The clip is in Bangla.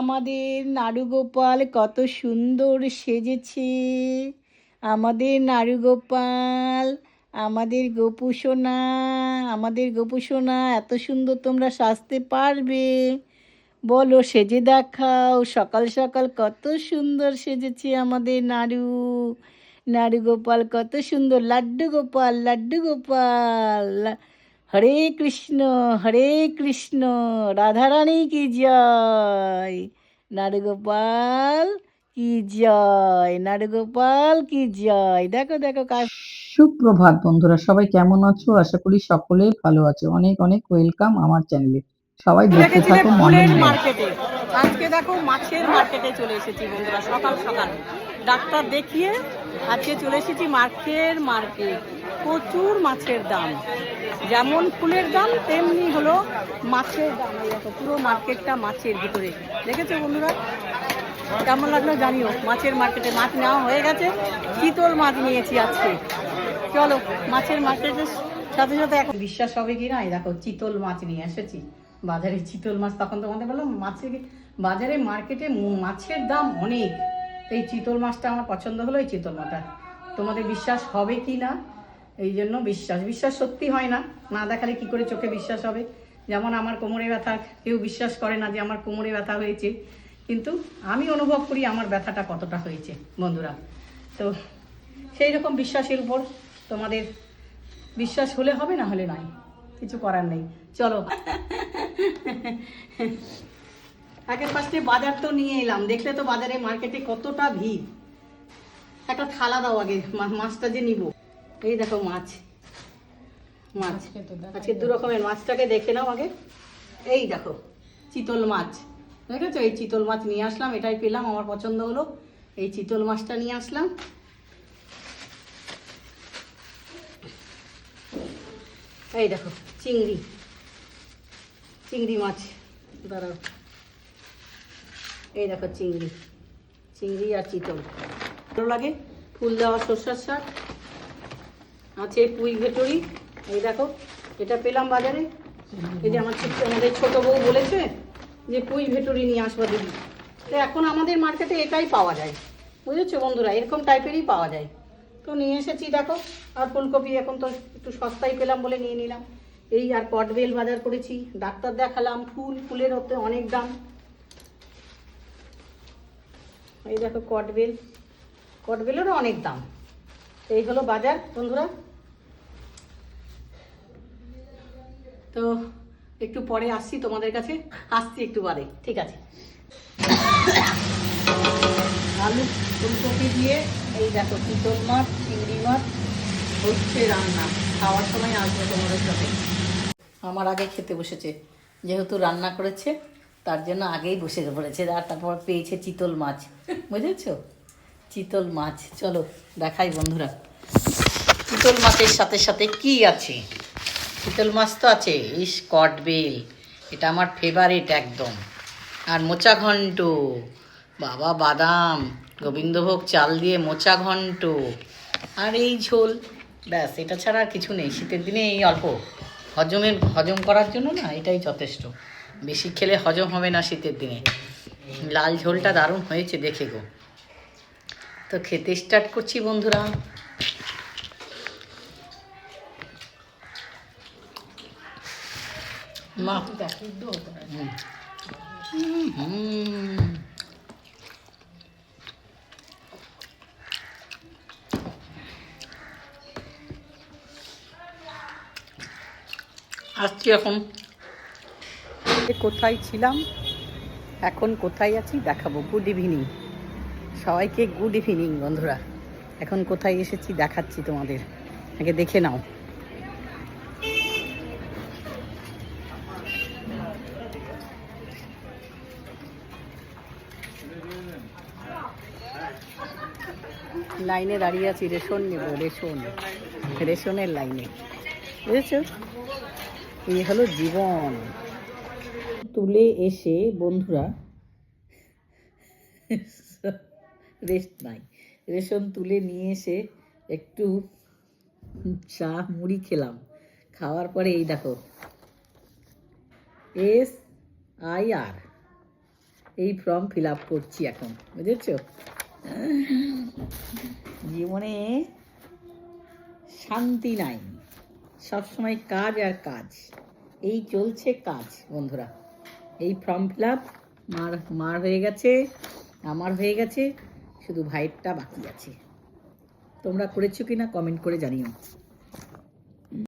আমাদের নাড়ুগোপাল কত সুন্দর সেজেছে। আমাদের নাড়ুগোপাল আমাদের গোপু সোনা, আমাদের গোপুসোনা এত সুন্দর তোমরা সাজতে পারবে। বলো সেজে দেখাও, সকাল সকাল কত সুন্দর সেজেছে আমাদের নাড়ু নাড়ু গোপাল কত সুন্দর, লাড্ডু গোপাল লাড্ডু গোপাল। হরে কৃষ্ণ হরে কৃষ্ণ রাধারানী কি জয়? নারগোপাল কি জয়? নারগোপাল কি জয়? দেখো দেখো কার সুপ্রভাত বন্ধুরা সবাই কেমন আছো? আশা করি সকলে ভালো আছে। অনেক অনেক ওয়েলকাম আমার চ্যানেলে সবাই দেখতে থাকো মর্নিং মার্কেটে আজকে দেখো মাছের মার্কেটে চলে এসেছি বন্ধুরা সকাল সকাল। ডাক্তার দেখিয়ে আজকে চলে এসেছি মাছের মার্কেট। প্রচুর মাছের দাম। যেমন ফুলের দাম, তেমনি হলো মাছের দাম। দেখো, পুরো মার্কেটটা মাছের ভিতরে। দেখেছ বন্ধুরা? কেমন লাগল জানিও। মাছের মার্কেটে মাছ নেওয়া হয়ে গেছে। চিতল মাছ নিয়েছি আজকে। চলো, মাছের মার্কেটের সাথে সাথে এখন বিশ্বাস হবে কি না? দেখো, চিতল মাছ নিয়ে এসেছি। বাজারে চিতল মাছ, তখন তোমাদের বললাম মাছের বাজারে মার্কেটে মাছের দাম অনেক। তো এই চিতল মাছটা আমার পছন্দ হলো, এই চিতল মাছটা। তোমাদের বিশ্বাস হবে কি না? এই জন্য বিশ্বাস। বিশ্বাস সত্যি হয় না। না দেখালে কি করে চোখে বিশ্বাস হবে? যেমন আমার কোমরে ব্যথা, কেউ বিশ্বাস করে না যে আমার কোমরে ব্যথা হয়েছে। কিন্তু আমি অনুভব করি আমার ব্যথাটা কতটা হয়েছে, বন্ধুরা। তো সেই রকম বিশ্বাসের উপর তোমাদের বিশ্বাস হলে হবে না হলে নাই। কিছু করার নেই। চলো। আগে ফার্স্টে বাজার তো নিয়ে এলাম। দেখলে তো বাজারে মার্কেটে কতটা ভিড়। একটা থালা দাও আগে মাছটা যে নিব। এই দেখো মাছ। মাছ। আজকে দু রকমের মাছটাকে দেখে নাও আগে। এই দেখো চিতল মাছ। দেখেছ? এই চিতল মাছ নিয়ে আসলাম এটাই পেলাম আমার পছন্দ হলো। এই চিতল মাছটা নিয়ে আসলাম। এই দেখো চিংড়ি। চিংড়ি মাছ। দাঁড়াও। এই দেখো চিংড়ি। চিংড়ি আর চিতল। ভালো লাগে? ফুল দেওয়া সর্ষার শাক। আছে পুঁই ভেটুরি। এই দেখো, এটা পেলাম বাজারে। এই যে আমার ছোট্ট আমাদের ছোটো বউ বলেছে যে পুঁই ভেটুরি নিয়ে আসবা দিদি। তো এখন আমাদের মার্কেটে এটাই পাওয়া যায়। বুঝেছ বন্ধুরা? এরকম টাইপেরই পাওয়া যায়। তো নিয়ে এসেছি দেখো। আর ফুলকপি এখন তো একটু সস্তায় পেলাম বলে নিয়ে নিলাম। এই আর কটবেল বাজার করেছি। ডাক্তার দেখালাম। ফুল, ফুলের ওতে অনেক দাম। এই দেখো কটবেল। কটবেলেরও অনেক দাম। এই হলো বাজার, বন্ধুরা। তো একটু পরে আসছি তোমাদের কাছে। আসছি একটু বাদে। ঠিক আছে। আলু ফুলকপি দিয়ে এই দেখো চিতল মাছ, চিংড়ি মাছ হচ্ছে রান্না। খাওয়ার সময় আসব তোমাদের সাথে। আমার আগে খেতে বসেছে। যেহেতু রান্না করেছে তার জন্য আগেই বসে পড়েছে। আর তারপর পেয়েছে চিতল মাছ। বুঝেছ? চিতল মাছ। চলো, দেখাই বন্ধুরা। চিতল মাছের সাথে সাথে কি আছে? চিতল মাছ তো আছে। ইস, কটবেল। এটা আমার ফেভারিট একদম। আর মোচা ঘন্ট বাবা, বাদাম। গোবিন্দভোগ চাল দিয়ে মোচা ঘন্ট আর এই ঝোল। ব্যাস, এটা ছাড়া আর কিছু নেই। শীতের দিনে এই অল্প। হজমের, হজম করার জন্য না এটাই যথেষ্ট। বেশি খেলে হজম হবে না শীতের দিনে। লাল ঝোলটা দারুণ হয়েছে, দেখে গো। তো খেতে স্টার্ট করছি বন্ধুরা। আসছি এখন। কোথায় ছিলাম, এখন কোথায় আছি দেখাবো। গুড ইভিনিং সবাইকে গুড ইভিনিং বন্ধুরা। এখন কোথায় এসেছি দেখাচ্ছি তোমাদের। আগে দেখে নাও। লাইনে দাঁড়িয়ে আছি, রেশন নেব, রেশন। রেশনের লাইনে। বুঝেছ? এই হলো জীবন। তুলে এসে বন্ধুরা রেস্ট নাই, রেশন তুলে নিয়ে এসে একটু চা, মুড়ি খেলাম। খাওয়ার পরে এই দেখো, এস আই আর, এই ফর্ম ফিল আপ করছি এখন, বুঝেছ? জীবনে শান্তি নাই, সবসময় কাজ আর কাজ, এই চলছে কাজ, বন্ধুরা। এই ফর্ম ফিল আপ মার মার হয়ে গেছে, আমার হয়ে গেছে, শুধু ভাইয়েরটা বাকি আছে। তোমরা করেছ কি না কমেন্ট করে জানিও।